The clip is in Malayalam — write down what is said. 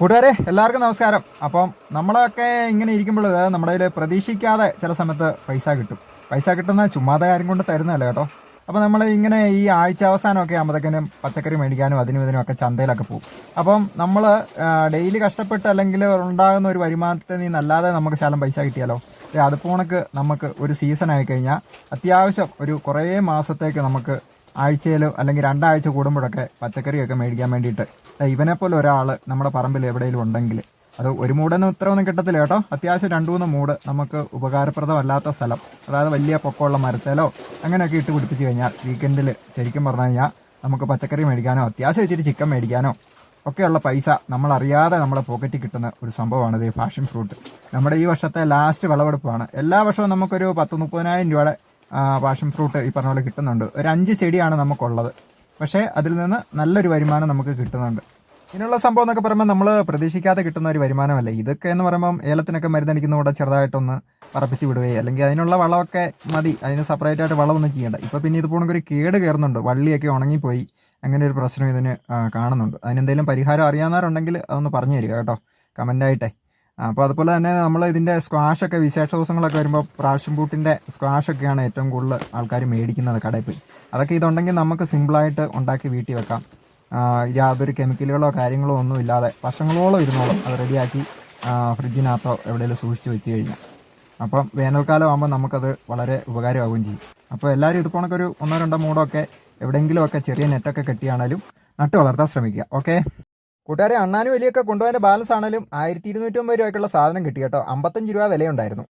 കൂട്ടുകാരെ എല്ലാവർക്കും നമസ്കാരം. അപ്പം നമ്മളൊക്കെ ഇങ്ങനെ ഇരിക്കുമ്പോൾ നമ്മുടെ കയ്യിൽ പ്രതീക്ഷിക്കാതെ ചില സമയത്ത് പൈസ കിട്ടും. പൈസ കിട്ടുന്ന ചുമ്മാതെ കാര്യം കൊണ്ട് തരുന്നതല്ല കേട്ടോ. അപ്പം നമ്മൾ ഇങ്ങനെ ഈ ആഴ്ച അവസാനമൊക്കെ ആകുമ്പോഴത്തേക്കിനും പച്ചക്കറി മേടിക്കാനും അതിനും ഇതിനും ഒക്കെ ചന്തയിലൊക്കെ പോകും. അപ്പം നമ്മൾ ഡെയിലി കഷ്ടപ്പെട്ട് അല്ലെങ്കിൽ ഉണ്ടാകുന്ന ഒരു വരുമാനത്തിൽ നിന്നല്ലാതെ നമുക്ക് ശാലം പൈസ കിട്ടിയാലോ? അതുപോണക്ക് നമുക്ക് ഒരു സീസൺ ആയി കഴിഞ്ഞാൽ അത്യാവശ്യം ഒരു കുറേ മാസത്തേക്ക് നമുക്ക് ആഴ്ചയിലോ അല്ലെങ്കിൽ രണ്ടാഴ്ച കൂടുമ്പോഴൊക്കെ പച്ചക്കറിയൊക്കെ മേടിക്കാൻ വേണ്ടിയിട്ട്. ഇവനെ പോലെ ഒരാൾ നമ്മുടെ പറമ്പിൽ എവിടെയെങ്കിലും ഉണ്ടെങ്കിൽ അത് ഒരു മൂടൊന്നും ഇത്രയൊന്നും കിട്ടത്തില്ല കേട്ടോ. അത്യാവശ്യം രണ്ട് മൂന്ന് മൂട് നമുക്ക് ഉപകാരപ്രദമല്ലാത്ത സ്ഥലം. അതായത് വലിയ പൊക്കമുള്ള മരത്തേലോ അങ്ങനെയൊക്കെ ഇട്ട് പിടിപ്പിച്ച് കഴിഞ്ഞാൽ വീക്കെൻഡിൽ ശരിക്കും പറഞ്ഞു കഴിഞ്ഞാൽ നമുക്ക് പച്ചക്കറി മേടിക്കാനോ അത്യാവശ്യം ഇച്ചിരി ചിക്കൻ മേടിക്കാനോ ഒക്കെയുള്ള പൈസ നമ്മൾ അറിയാതെ നമ്മുടെ പോക്കറ്റിൽ കിട്ടുന്ന ഒരു സംഭവമാണ് ഇത് ഫാഷൻ ഫ്രൂട്ട് നമ്മുടെ ഈ വർഷത്തെ ലാസ്റ്റ് വിളവെടുപ്പാണ്. എല്ലാ വർഷവും നമുക്കൊരു പത്ത് മുപ്പതിനായിരം രൂപയുടെ പാഷൻ ഫ്രൂട്ട് ഈ പറഞ്ഞ പോലെ കിട്ടുന്നുണ്ട്. ഒരു അഞ്ച് ചെടിയാണ് നമുക്കുള്ളത്. പക്ഷേ അതിൽ നിന്ന് നല്ലൊരു വരുമാനം നമുക്ക് കിട്ടുന്നുണ്ട്. ഇതിനുള്ള സംഭവം എന്നൊക്കെ പറയുമ്പോൾ നമ്മൾ പ്രതീക്ഷിക്കാതെ കിട്ടുന്ന ഒരു വരുമാനമല്ല. ഇതൊക്കെ എന്ന് പറയുമ്പം ഏലത്തിനൊക്കെ മരുന്നടിക്കുന്ന കൂടെ ചെറുതായിട്ടൊന്ന് പറപ്പിച്ച് വിടുകയോ അല്ലെങ്കിൽ അതിനുള്ള വളമൊക്കെ മതി. അതിന് സെപ്പറേറ്റ് ആയിട്ട് വളമൊന്നും ചെയ്യേണ്ട. ഇപ്പോൾ പിന്നെ ഇതുപോലെ ഒരു കേട് കയറുന്നുണ്ട്. വള്ളിയൊക്കെ ഉണങ്ങിപ്പോയി. അങ്ങനെ ഒരു പ്രശ്നം ഇതിന് കാണുന്നുണ്ട്. അതിനെന്തെങ്കിലും പരിഹാരം അറിയാവുന്നവരുണ്ടെങ്കിൽ അതൊന്ന് പറഞ്ഞു തരിക കേട്ടോ. കമന്റായിട്ടേ അപ്പോൾ അതുപോലെ തന്നെ നമ്മൾ ഇതിന്റെ സ്ക്വാഷൊക്കെ വിശേഷ ദിവസങ്ങളൊക്കെ വരുമ്പോൾ പ്രാഷൻ ബൂട്ടിന്റെ സ്ക്വാഷൊക്കെയാണ് ഏറ്റവും കൂടുതൽ ആൾക്കാർ മേടിക്കുന്നത് കടയിൽ പോയി. അതൊക്കെ ഇതുണ്ടെങ്കിൽ നമുക്ക് സിമ്പിളായിട്ട് ഉണ്ടാക്കി വീട്ടിൽ വെക്കാം. യാതൊരു കെമിക്കലുകളോ കാര്യങ്ങളോ ഒന്നും ഇല്ലാതെ വർഷങ്ങളോളം ഇരുന്നോളും അത് റെഡിയാക്കി ഫ്രിഡ്ജിനകത്തോ എവിടെയെങ്കിലും സൂക്ഷിച്ച് വെച്ച് കഴിഞ്ഞാൽ അപ്പം വേനൽക്കാലം ആകുമ്പോൾ നമുക്കത് വളരെ ഉപകാരമാവുകയും ചെയ്യും. അപ്പോൾ എല്ലാവരും ഇതുപോണൊക്കെ ഒരു ഒന്നോ രണ്ടോ ഒക്കെ എവിടെയെങ്കിലുമൊക്കെ ചെറിയ നെറ്റൊക്കെ കെട്ടിയാണേലും നട്ട് വളർത്താൻ ശ്രമിക്കുക. ഓക്കെ കൂട്ടുകാരെ അണ്ണാനും വലിയൊക്കെ കൊണ്ടുപോയതിന്റെ ബാലൻസ് ആണെങ്കിലും ആയിരത്തി ഇരുന്നൂറ്റമ്പത് രൂപയ്ക്കുള്ള സാധനം കിട്ടി കേട്ടോ. അമ്പത്തഞ്ച് രൂപ വിലയുണ്ടായിരുന്നു.